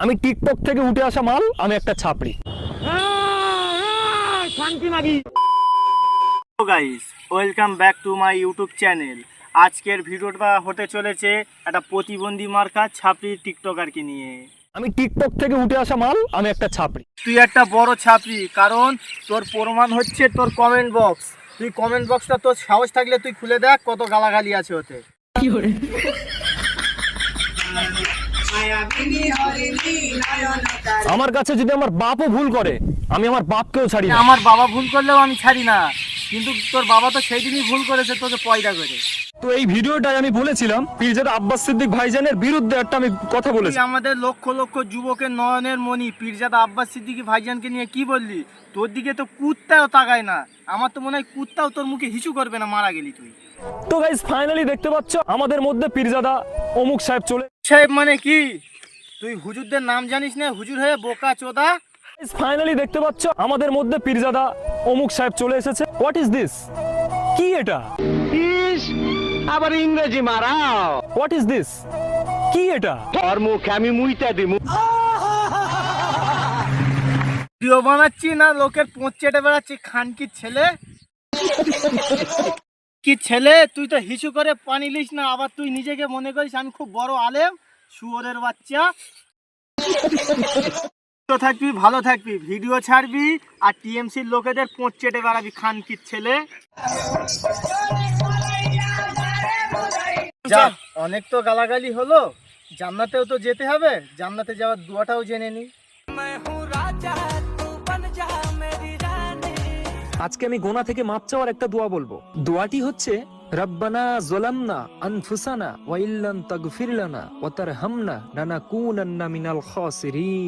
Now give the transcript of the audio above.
আমি টিকটক থেকে উঠে আসা মাল আমি একটা ছাপড়ি। Guys welcome back to my YouTube channel আজকের ভিডিওটা হতে চলেছে একটা প্রতিবন্ধী মার্কা ছাপড়ি টিকটকারকে নিয়ে। আমি টিকটক থেকে উঠে আসা মাল আমি একটা ছাপড়ি। তুই একটা বড় ছাপড়ি কারণ তোর প্রমাণ হচ্ছে তোর কমেন্ট বক্স তুই কমেন্ট বক্সটা তোর সাহস থাকলে তুই খুলে দেখ কত গালাগালি আছে ওতে। আমার কাছে যদি আমার বাপও ভুল করে, আমি আমার বাপকেও ছাড়ি না। আমার বাবা ভুল করলেও আমি ছাড়ি না। কিন্তু তোর বাবা তো সেই দিনই ভুল করেছে, তোকে পয়দা করে। তো এই ভিডিওটাই আমি বলেছিলাম পীরজাদা আব্বাস সিদ্দিক ভাইজানের বিরুদ্ধে একটা আমি কথা বলেছি। আমাদের লক্ষ লক্ষ যুবকের নয়নের মণি পীরজাদা আব্বাস সিদ্দিকী ভাইজানকে নিয়ে কি বললি? তোর দিকে তো কুত্তাও তাকায় না। আমার তো মনে হয় কুত্তাও তোর মুখে হিচু করবে না মারা গেলি তুই। তো গাইজ ফাইনালি দেখতে পাচ্ছ আমাদের মধ্যে পীরজাদা অমুক সাহেব চলে সাহেব মানে কি? তুই হুজুরদের নাম জানিস না? হুজুর হয়ে বোকা চোদা? ফাইনালি দেখতে পাচ্ছ আমাদের মধ্যে পীরজাদা অমুক সাহেব চলে এসেছে। হোয়াট ইজ দিস কি এটা? আবার ইংরেজি মারাও। হোয়াট ইজ দিস কি এটা? তোর মুখ আমি মুইটা দিমু। ভিডিও বানাচ্ছি না লোকের পোঁচ চেটে বেড়াচ্ছি। খানকির ছেলে? কি ছেলে? তুই তো হিসু করে পানি লিস না আবার তুই নিজেকে মনে করিস আমি খুব বড় আলেম শুয়োরের বাচ্চা। তো থাকবি ভালো থাকবি ভিডিও ছাড়বি আর টিএমসির লোকেদের পোঁচ চেটে বেড়াবি খানকির ছেলে? যা অনেক তো গালাগালি হলো। জান্নাতেও তো যেতে হবে জান্নাতে যাওয়ার দুয়াটাও জেনে নি। আজকে আমি গোনা থেকে মাপ চাওয়ার একটা দোয়া বলব। দোয়াটি হচ্ছে রব্বানা জলামনা আনফুসানা ওয়া ইল্লাম তাগফির লানা ওয়া তারহামনা লানাকুনান্না মিনাল খাসিরিন।